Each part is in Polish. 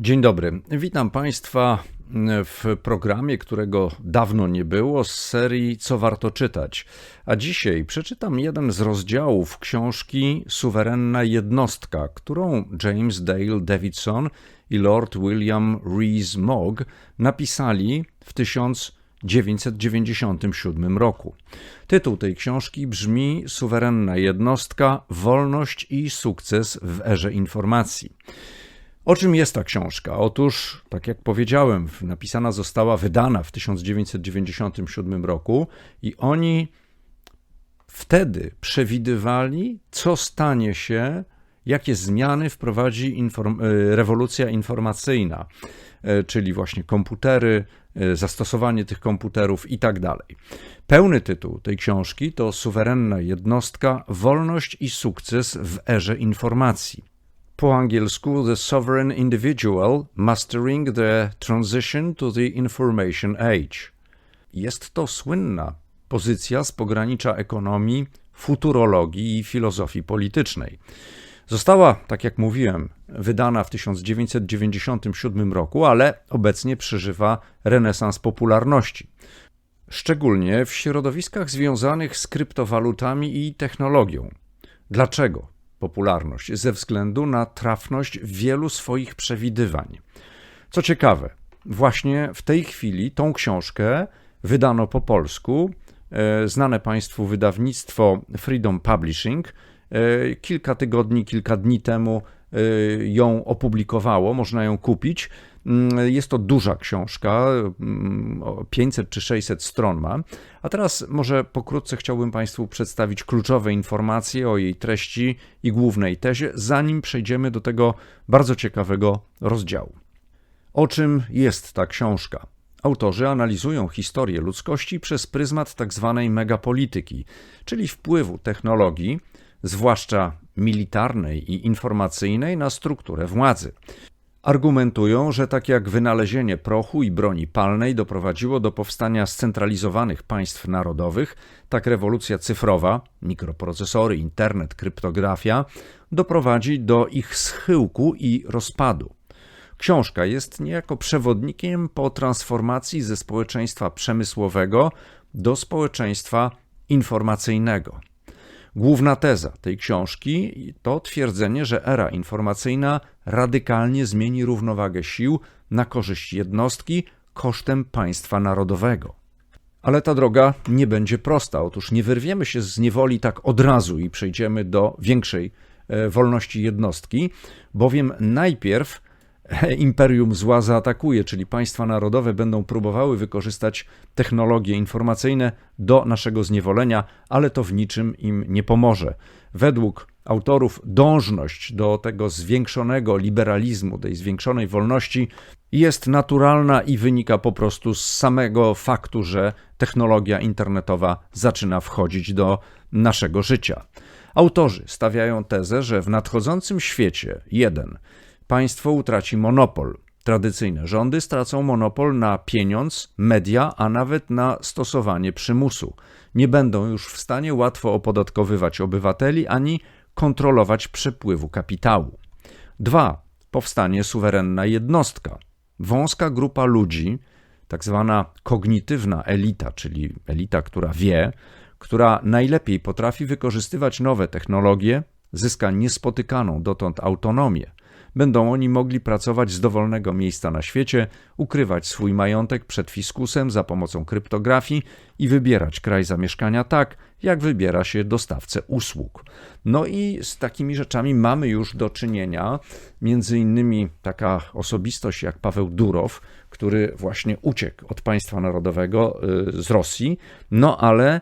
Dzień dobry. Witam Państwa w programie, którego dawno nie było, z serii Co warto czytać. A dzisiaj przeczytam jeden z rozdziałów książki Suwerenna jednostka, którą James Dale Davidson i Lord William Rees-Mogg napisali w 1997 roku. Tytuł tej książki brzmi Suwerenna jednostka, wolność i sukces w erze informacji. O czym jest ta książka? Otóż, tak jak powiedziałem, napisana została, wydana w 1997 roku i oni wtedy przewidywali, co stanie się, jakie zmiany wprowadzi inform e, rewolucja informacyjna, e, czyli właśnie komputery, e, zastosowanie tych komputerów i tak dalej. Pełny tytuł tej książki to Suwerenna jednostka, wolność i sukces w erze informacji po angielsku The Sovereign Individual Mastering the Transition to the Information Age. Jest to słynna pozycja z pogranicza ekonomii, futurologii i filozofii politycznej. Została, tak jak mówiłem, wydana w 1997 roku, ale obecnie przeżywa renesans popularności. Szczególnie w środowiskach związanych z kryptowalutami i technologią. Dlaczego? Popularność ze względu na trafność wielu swoich przewidywań. Co ciekawe, właśnie w tej chwili tą książkę wydano po polsku. E, znane Państwu wydawnictwo Freedom Publishing e, kilka tygodni, kilka dni temu e, ją opublikowało, można ją kupić. Mm, jest to duża książka, 500 mm, czy 600 stron ma. A teraz może pokrótce chciałbym Państwu przedstawić kluczowe informacje o jej treści i głównej tezie, zanim przejdziemy do tego bardzo ciekawego rozdziału. O czym jest ta książka? Autorzy analizują historię ludzkości przez pryzmat tzw. Tak megapolityki, czyli wpływu technologii, zwłaszcza militarnej i informacyjnej, na strukturę władzy. Argumentują, że tak jak wynalezienie prochu i broni palnej doprowadziło do powstania scentralizowanych państw narodowych, tak rewolucja cyfrowa, mikroprocesory, internet, kryptografia doprowadzi do ich schyłku i rozpadu. Książka jest niejako przewodnikiem po transformacji ze społeczeństwa przemysłowego do społeczeństwa informacyjnego. Główna teza tej książki to twierdzenie, że era informacyjna radykalnie zmieni równowagę sił na korzyść jednostki kosztem państwa narodowego. Ale ta droga nie będzie prosta. Otóż nie wyrwiemy się z niewoli tak od razu i przejdziemy do większej e, wolności jednostki, bowiem najpierw imperium zła zaatakuje, czyli państwa narodowe będą próbowały wykorzystać technologie informacyjne do naszego zniewolenia, ale to w niczym im nie pomoże. Według autorów dążność do tego zwiększonego liberalizmu, tej zwiększonej wolności jest naturalna i wynika po prostu z samego faktu, że technologia internetowa zaczyna wchodzić do naszego życia. Autorzy stawiają tezę, że w nadchodzącym świecie jeden państwo utraci monopol. Tradycyjne rządy stracą monopol na pieniądz, media, a nawet na stosowanie przymusu. Nie będą już w stanie łatwo opodatkowywać obywateli ani kontrolować przepływu kapitału. 2. Powstanie suwerenna jednostka. Wąska grupa ludzi, tak zwana kognitywna elita, czyli elita, która wie, która najlepiej potrafi wykorzystywać nowe technologie, zyska niespotykaną dotąd autonomię. Będą oni mogli pracować z dowolnego miejsca na świecie, ukrywać swój majątek przed fiskusem za pomocą kryptografii i wybierać kraj zamieszkania tak, jak wybiera się dostawcę usług. No i z takimi rzeczami mamy już do czynienia, między innymi taka osobistość jak Paweł Durow, który właśnie uciekł od państwa narodowego y, z Rosji, no ale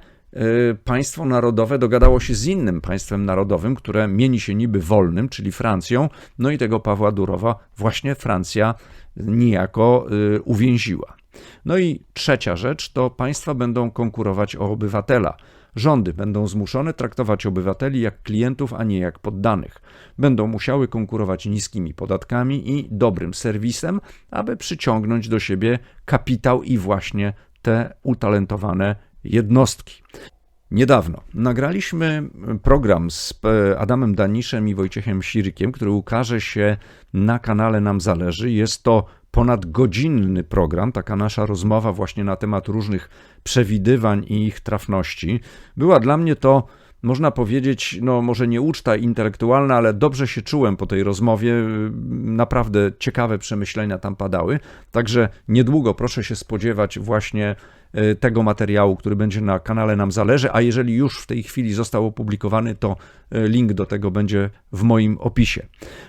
państwo narodowe dogadało się z innym państwem narodowym, które mieni się niby wolnym, czyli Francją, no i tego Pawła Durowa właśnie Francja niejako y, uwięziła. No i trzecia rzecz to państwa będą konkurować o obywatela. Rządy będą zmuszone traktować obywateli jak klientów, a nie jak poddanych. Będą musiały konkurować niskimi podatkami i dobrym serwisem, aby przyciągnąć do siebie kapitał i właśnie te utalentowane jednostki. Niedawno nagraliśmy program z Adamem Daniszem i Wojciechem Sirykiem, który ukaże się na kanale Nam Zależy. Jest to ponadgodzinny program, taka nasza rozmowa właśnie na temat różnych przewidywań i ich trafności. Była dla mnie to można powiedzieć, no może nie uczta intelektualna, ale dobrze się czułem po tej rozmowie. Naprawdę ciekawe przemyślenia tam padały. Także niedługo proszę się spodziewać właśnie e, tego materiału, który będzie na kanale Nam Zależy, a jeżeli już w tej chwili został opublikowany, to e, link do tego będzie w moim opisie.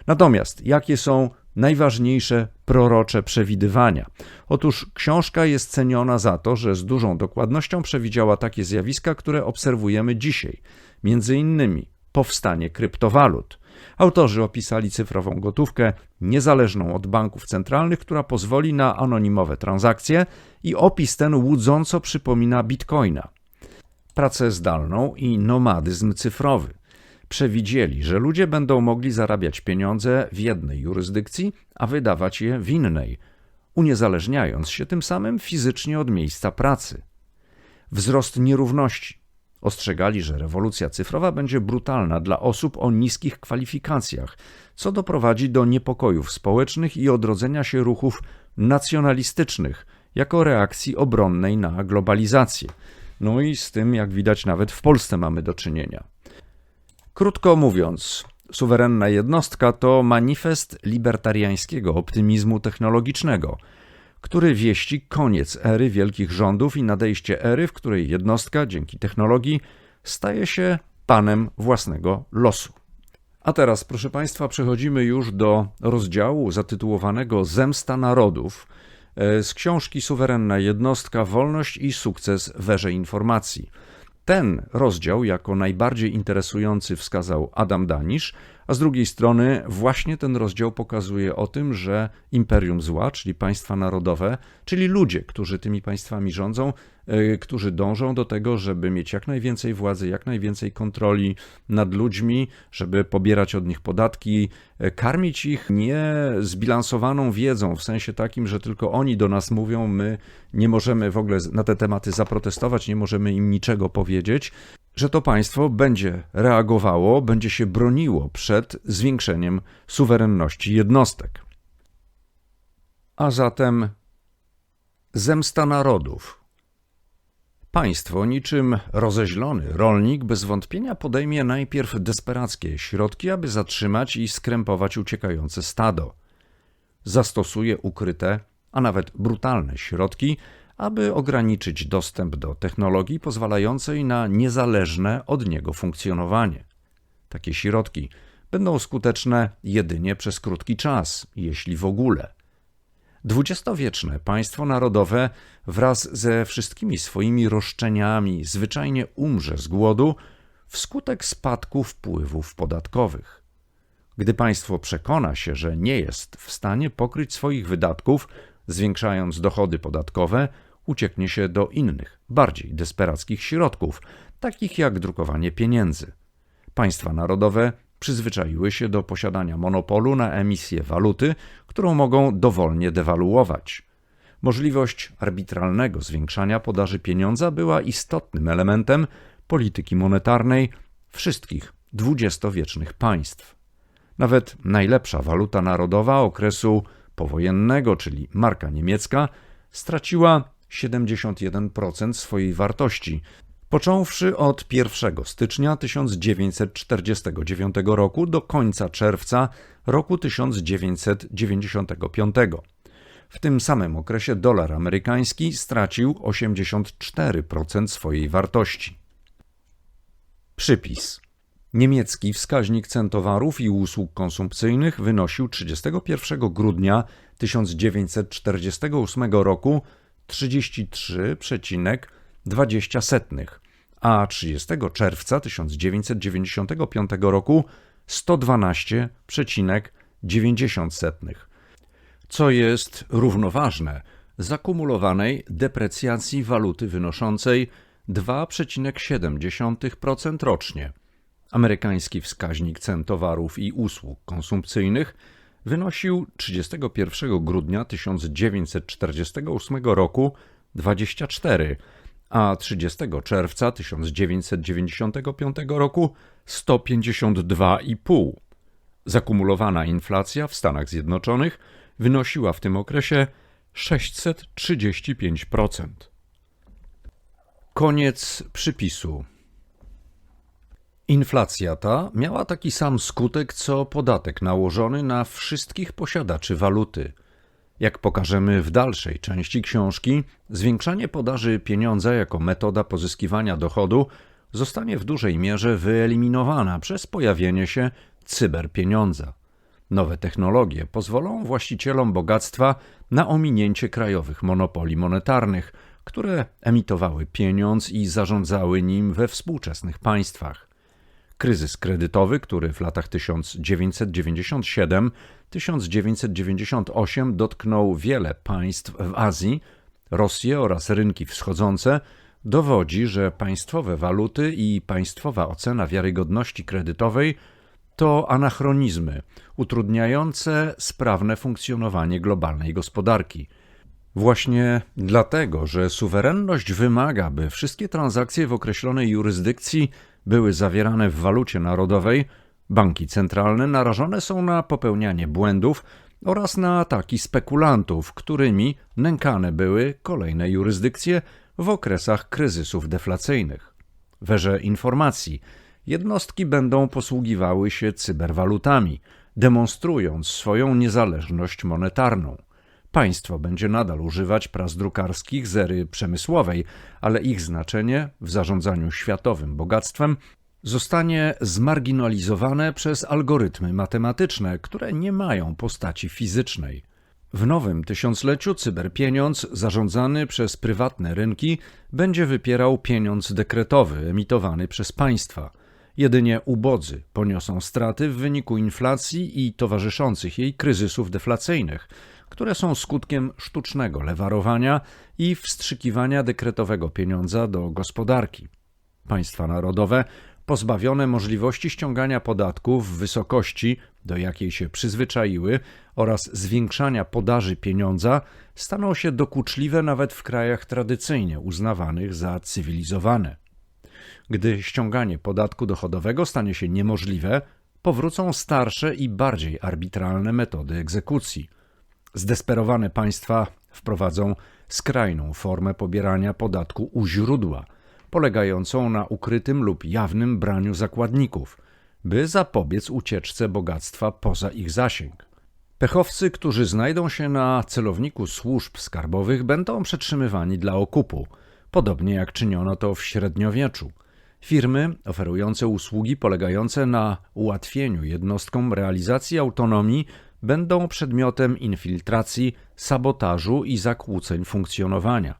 Natomiast jakie są najważniejsze prorocze przewidywania. Otóż książka jest ceniona za to, że z dużą dokładnością przewidziała takie zjawiska, które obserwujemy dzisiaj, między innymi powstanie kryptowalut. Autorzy opisali cyfrową gotówkę niezależną od banków centralnych, która pozwoli na anonimowe transakcje i opis ten łudząco przypomina bitcoina. Pracę zdalną i nomadyzm cyfrowy przewidzieli, że ludzie będą mogli zarabiać pieniądze w jednej jurysdykcji, a wydawać je w innej, uniezależniając się tym samym fizycznie od miejsca pracy. Wzrost nierówności. Ostrzegali, że rewolucja cyfrowa będzie brutalna dla osób o niskich kwalifikacjach, co doprowadzi do niepokojów społecznych i odrodzenia się ruchów nacjonalistycznych jako reakcji obronnej na globalizację. No i z tym, jak widać, nawet w Polsce mamy do czynienia. Krótko mówiąc, suwerenna jednostka to manifest libertariańskiego optymizmu technologicznego, który wieści koniec ery wielkich rządów i nadejście ery, w której jednostka dzięki technologii staje się panem własnego losu. A teraz, proszę Państwa, przechodzimy już do rozdziału zatytułowanego Zemsta Narodów e, z książki Suwerenna Jednostka, Wolność i Sukces w erze informacji. Ten rozdział jako najbardziej interesujący wskazał Adam Danisz, a z drugiej strony właśnie ten rozdział pokazuje o tym, że imperium zła, czyli państwa narodowe, czyli ludzie, którzy tymi państwami rządzą, e, którzy dążą do tego, żeby mieć jak najwięcej władzy, jak najwięcej kontroli nad ludźmi, żeby pobierać od nich podatki, e, karmić ich nie zbilansowaną wiedzą, w sensie takim, że tylko oni do nas mówią, my nie możemy w ogóle na te tematy zaprotestować, nie możemy im niczego powiedzieć, że to państwo będzie reagowało, będzie się broniło przed zwiększeniem suwerenności jednostek. A zatem zemsta narodów. Państwo, niczym rozeźlony rolnik, bez wątpienia podejmie najpierw desperackie środki, aby zatrzymać i skrępować uciekające stado. Zastosuje ukryte, a nawet brutalne środki, aby ograniczyć dostęp do technologii pozwalającej na niezależne od niego funkcjonowanie. Takie środki będą skuteczne jedynie przez krótki czas, jeśli w ogóle. Dwudziestowieczne państwo narodowe wraz ze wszystkimi swoimi roszczeniami zwyczajnie umrze z głodu wskutek spadku wpływów podatkowych. Gdy państwo przekona się, że nie jest w stanie pokryć swoich wydatków, zwiększając dochody podatkowe, ucieknie się do innych, bardziej desperackich środków, takich jak drukowanie pieniędzy. Państwa narodowe przyzwyczaiły się do posiadania monopolu na emisję waluty, którą mogą dowolnie dewaluować. Możliwość arbitralnego zwiększania podaży pieniądza była istotnym elementem polityki monetarnej wszystkich dwudziestowiecznych państw. Nawet najlepsza waluta narodowa okresu powojennego, czyli marka niemiecka, straciła 71% swojej wartości, począwszy od 1 stycznia 1949 roku do końca czerwca roku 1995. W tym samym okresie dolar amerykański stracił 84% swojej wartości. Przypis. Niemiecki wskaźnik cen towarów i usług konsumpcyjnych wynosił 31 grudnia 1948 roku 33,20, a 30 czerwca 1995 roku 112,90, co jest równoważne zakumulowanej deprecjacji waluty wynoszącej 2,7% rocznie. Amerykański wskaźnik cen towarów i usług konsumpcyjnych wynosił 31 grudnia 1948 roku 24, a 30 czerwca 1995 roku 152,5. Zakumulowana inflacja w Stanach Zjednoczonych wynosiła w tym okresie 635%. Koniec przypisu. Inflacja ta miała taki sam skutek co podatek nałożony na wszystkich posiadaczy waluty. Jak pokażemy w dalszej części książki, zwiększanie podaży pieniądza jako metoda pozyskiwania dochodu zostanie w dużej mierze wyeliminowana przez pojawienie się cyberpieniądza. Nowe technologie pozwolą właścicielom bogactwa na ominięcie krajowych monopolii monetarnych, które emitowały pieniądz i zarządzały nim we współczesnych państwach. Kryzys kredytowy, który w latach 1997-1998 dotknął wiele państw w Azji, Rosję oraz rynki wschodzące, dowodzi, że państwowe waluty i państwowa ocena wiarygodności kredytowej to anachronizmy utrudniające sprawne funkcjonowanie globalnej gospodarki. Właśnie dlatego, że suwerenność wymaga, by wszystkie transakcje w określonej jurysdykcji były zawierane w walucie narodowej, banki centralne narażone są na popełnianie błędów oraz na ataki spekulantów, którymi nękane były kolejne jurysdykcje w okresach kryzysów deflacyjnych. W erze informacji jednostki będą posługiwały się cyberwalutami, demonstrując swoją niezależność monetarną. Państwo będzie nadal używać pras drukarskich z ery przemysłowej, ale ich znaczenie w zarządzaniu światowym bogactwem zostanie zmarginalizowane przez algorytmy matematyczne, które nie mają postaci fizycznej. W nowym tysiącleciu cyberpieniądz zarządzany przez prywatne rynki będzie wypierał pieniądz dekretowy emitowany przez państwa. Jedynie ubodzy poniosą straty w wyniku inflacji i towarzyszących jej kryzysów deflacyjnych, które są skutkiem sztucznego lewarowania i wstrzykiwania dekretowego pieniądza do gospodarki. Państwa narodowe, pozbawione możliwości ściągania podatków w wysokości, do jakiej się przyzwyczaiły, oraz zwiększania podaży pieniądza, staną się dokuczliwe nawet w krajach tradycyjnie uznawanych za cywilizowane. Gdy ściąganie podatku dochodowego stanie się niemożliwe, powrócą starsze i bardziej arbitralne metody egzekucji. Zdesperowane państwa wprowadzą skrajną formę pobierania podatku u źródła, polegającą na ukrytym lub jawnym braniu zakładników, by zapobiec ucieczce bogactwa poza ich zasięg. Pechowcy, którzy znajdą się na celowniku służb skarbowych, będą przetrzymywani dla okupu, podobnie jak czyniono to w średniowieczu. Firmy oferujące usługi polegające na ułatwieniu jednostkom realizacji autonomii będą przedmiotem infiltracji, sabotażu i zakłóceń funkcjonowania.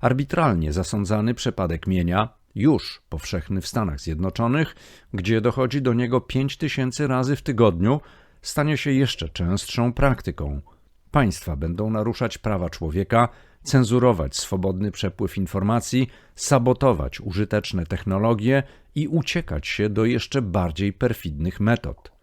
Arbitralnie zasądzany przepadek mienia, już powszechny w Stanach Zjednoczonych, gdzie dochodzi do niego 5 tysięcy razy w tygodniu, stanie się jeszcze częstszą praktyką. Państwa będą naruszać prawa człowieka, cenzurować swobodny przepływ informacji, sabotować użyteczne technologie i uciekać się do jeszcze bardziej perfidnych metod.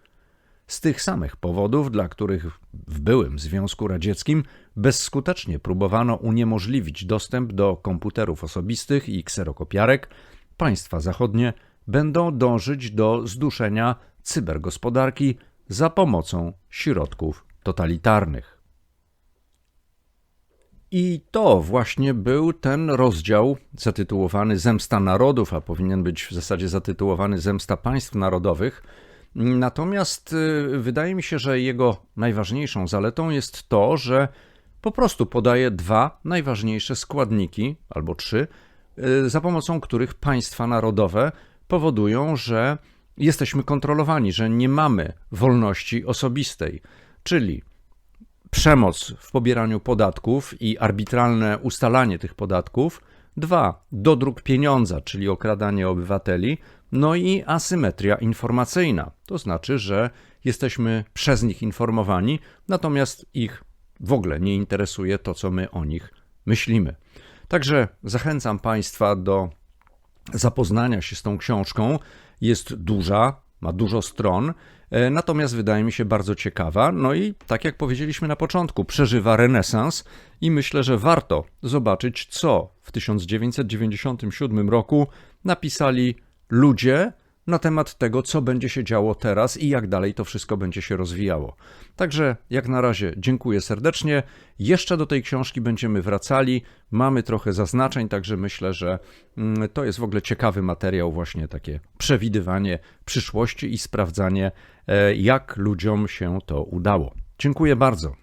Z tych samych powodów, dla których w byłym Związku Radzieckim bezskutecznie próbowano uniemożliwić dostęp do komputerów osobistych i kserokopiarek, państwa zachodnie będą dążyć do zduszenia cybergospodarki za pomocą środków totalitarnych. I to właśnie był ten rozdział zatytułowany Zemsta Narodów, a powinien być w zasadzie zatytułowany Zemsta Państw Narodowych. Natomiast y, wydaje mi się, że jego najważniejszą zaletą jest to, że po prostu podaje dwa najważniejsze składniki, albo trzy, y, za pomocą których państwa narodowe powodują, że jesteśmy kontrolowani, że nie mamy wolności osobistej, czyli przemoc w pobieraniu podatków i arbitralne ustalanie tych podatków. Dwa, dodruk pieniądza, czyli okradanie obywateli. No i asymetria informacyjna, to znaczy, że jesteśmy przez nich informowani, natomiast ich w ogóle nie interesuje to, co my o nich myślimy. Także zachęcam Państwa do zapoznania się z tą książką. Jest duża, ma dużo stron, e, natomiast wydaje mi się bardzo ciekawa. No i tak jak powiedzieliśmy na początku, przeżywa renesans i myślę, że warto zobaczyć, co w 1997 roku napisali ludzie na temat tego, co będzie się działo teraz i jak dalej to wszystko będzie się rozwijało. Także jak na razie dziękuję serdecznie. Jeszcze do tej książki będziemy wracali. Mamy trochę zaznaczeń, także myślę, że mm, to jest w ogóle ciekawy materiał, właśnie takie przewidywanie przyszłości i sprawdzanie, e, jak ludziom się to udało. Dziękuję bardzo.